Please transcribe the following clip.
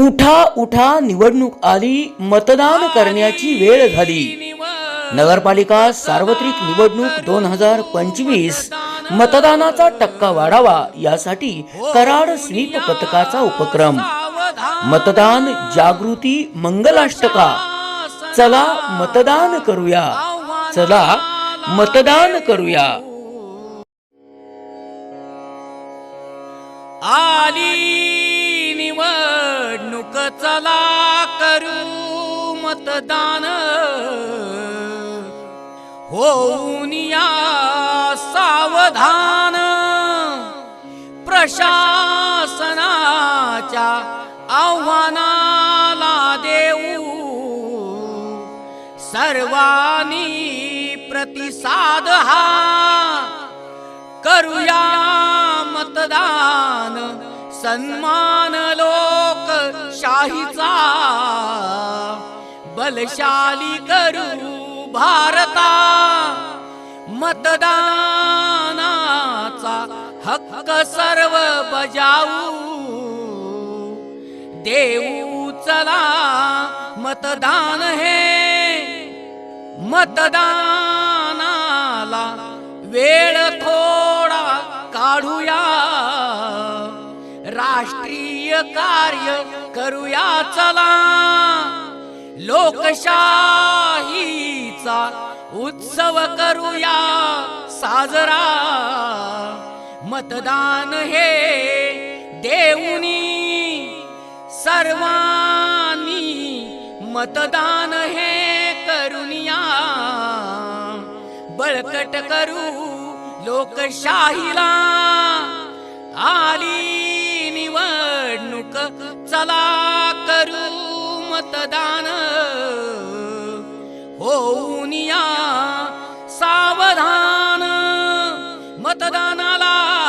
उठा उठा निवडणूक आली मतदान करण्याची वेळ झाली. नगरपालिका सार्वत्रिक निवडणूक दोन हजार पंचवीस मतदानाचा टक्का वाढावा यासाठी कराड स्वीप पथकाचा उपक्रम. मतदान जागृती मंगलाष्टका. चला मतदान करूया. चला मतदान करूया. आली चला करू मतदान. होऊन या सावधान. प्रशासनाच्या आव्हानाला देऊ. सर्वांनी प्रतिसाद हा. करूया मतदान. सन्मान लोक शाहीचा बलशाली करू भारता. मतदानाचा हक्क सर्व बजाऊ देऊ चला मतदान हे. मतदानाला वेळ थोडा काढूया. राष्ट्रीय कार्य करूया चला. लोकशाहीचा उत्सव करूया साजरा. मतदान हे देऊनी सर्वानी मतदान हे करुनिया. बळकट करू लोकशाहीला. आली चला करू मतदान. होऊन या सावधान मतदानाला